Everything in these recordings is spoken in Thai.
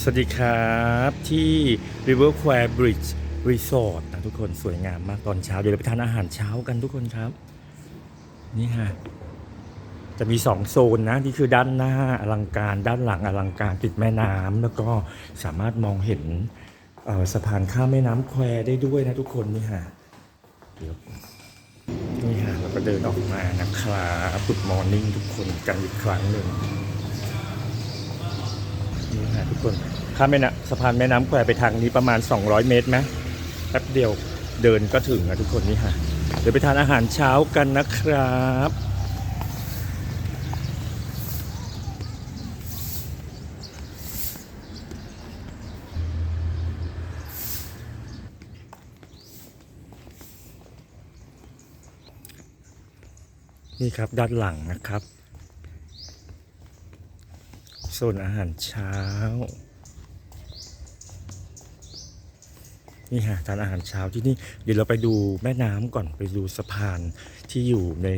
สวัสดีครับที่ River Square Bridge Resort นะทุกคนสวยงามมากตอนเช้า เดี๋ยวเราไปทานอาหารเช้ากันทุกคนครับ นี่ฮะจะมีสองโซนนะนี่คือด้านหน้าอลังการด้านหลังอลังการติดแม่น้ำแล้วก็สามารถมองเห็นสะพานข้ามแม่น้ำแควได้ด้วยนะทุกคนนี่ฮะเดี๋ยวนี่ฮะเราก็เดินออกมานะครับกุดมอร์นิ่งทุกคนกันอีกครั้งหนึ่ง นี่ฮะทุกคนข้ามแม่น้ำสะพานแม่น้ำแควไปทางนี้ประมาณ 200 เมตรไหมแป๊บเดียวเดินก็ถึงนะทุกคนนี่ฮะเดี๋ยวไปทานอาหารเช้ากันนะครับนี่ครับด้านหลังนะครับ โซนอาหารเช้า นี่ฮะทานอาหารเช้าที่นี่เดี๋ยวเราไปดูแม่น้ำก่อนไปดูสะพานที่อยู่ใน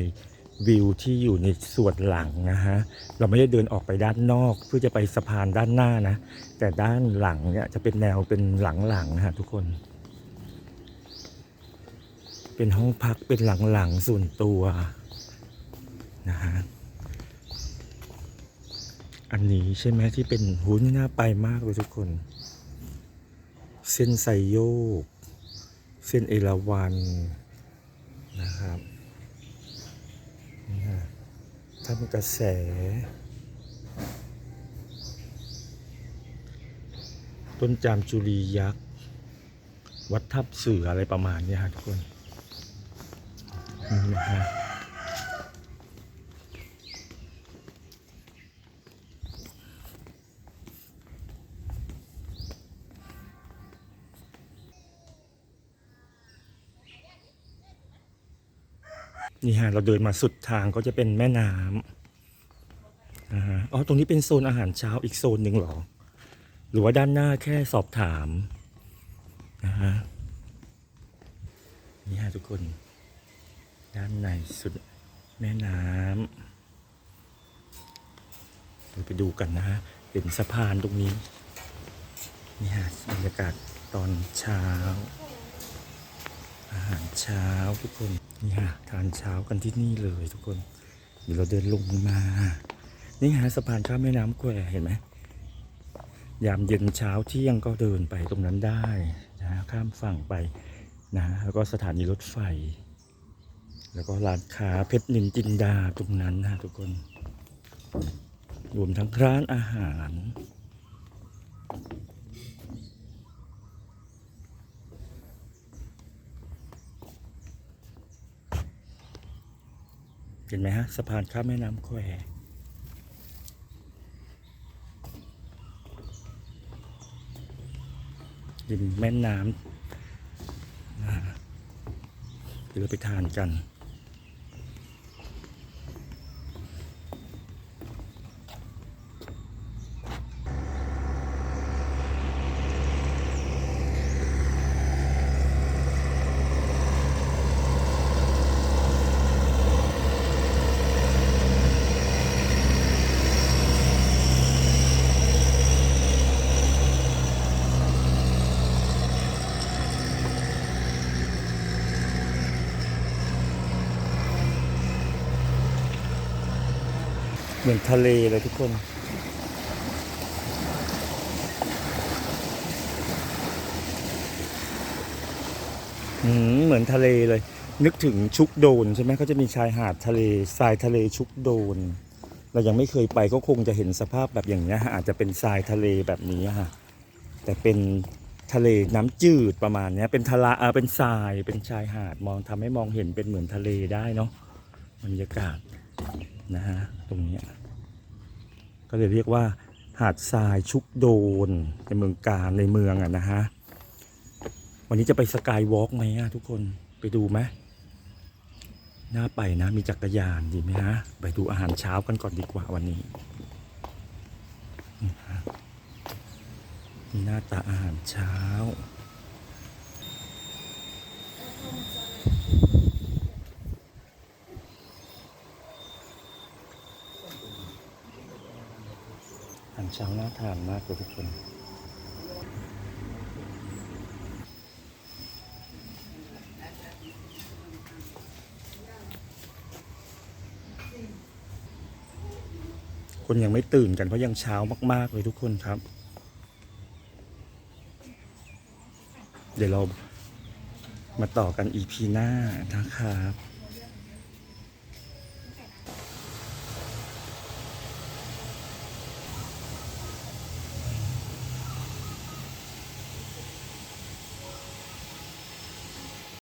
วิวที่อยู่ในส่วนหลังนะฮะ เราไม่ได้เดินออกไปด้านนอก เพื่อจะไปสะพานด้านหน้านะ แต่ด้านหลังเนี่ยจะเป็นแนวเป็นหลังๆนะฮะทุกคน เป็นห้องพักเป็นหลังๆส่วนตัวนะฮะ อันนี้ใช่ไหมที่เป็นหุ้นน่าไปมากเลยทุกคน เส้นไซโยก เส้นเอราวันนะครับนี่ฮะท่ามกระแส ต้นจามจุลียักษ์ วัดทับเสืออะไรประมาณนี้ฮะทุกคนนี่นะฮะ นี่ฮะเราเดินมาสุดทางก็จะเป็นแม่น้ำนะฮะอ๋อตรงนี้เป็นโซนอาหารเช้าอีกโซนหนึ่งหรอ หรือว่าด้านหน้าแค่สอบถามนะฮะนี่ฮะทุกคน ด้านในสุดแม่น้ำเราไปดูกันนะฮะเป็นสะพานตรงนี้นี่ฮะบรรยากาศตอนเช้า อาหารเช้าทุกคน นี่ฮะทานเช้ากันที่นี่เลยทุกคน เดี๋ยวเราเดินลงมา นี่ฮะสะพานข้ามแม่น้ำแควเห็นไหมยามเย็นเช้าเที่ยงก็เดินไปตรงนั้นได้นะข้ามฝั่งไปนะแล้วก็สถานีรถไฟ แล้วก็ร้านค้าเพชรนินจินดาตรงนั้นนะทุกคน รวมทั้งร้านอาหาร เห็นไหมฮะสะพานข้ามแม่น้ำแควริมแม่น้ำเดี๋ยวเราไปทานกัน เหมือนทะเลเลยทุกคน อืมเหมือนทะเลเลย นึกถึงชุกโดนใช่ไหมเขาจะมีชายหาดทะเลทรายทะเลชุกโดน เรายังไม่เคยไปก็คงจะเห็นสภาพแบบอย่างนี้ฮะอาจจะเป็นทรายทะเลแบบนี้ฮะแต่เป็นทะเลน้ำจืดประมาณนี้เป็นทะเลเออเป็นทรายเป็นชายหาดมองทำให้มองเห็นเป็นเหมือนทะเลได้เนาะบรรยากาศ นะฮะตรงนี้ก็เลยเรียกว่า หาดทรายชุกโดนในเมืองการในเมืองอะนะฮะวันนี้จะไปสกายวอล์กไหมอะทุกคนไปดูไหมน่าไปนะมีจักรยานดีไหมฮะไปดูอาหารเช้ากันก่อนดีกว่าวันนี้นี่หน้าตาอาหารเช้าารเช้าน่าทานมากเลยทุกคน คนยังไม่ตื่นกันเพราะยังเช้ามาก ๆ เลยทุกคนครับ เดี๋ยวเรามาต่อกันอีพีหน้านะครับ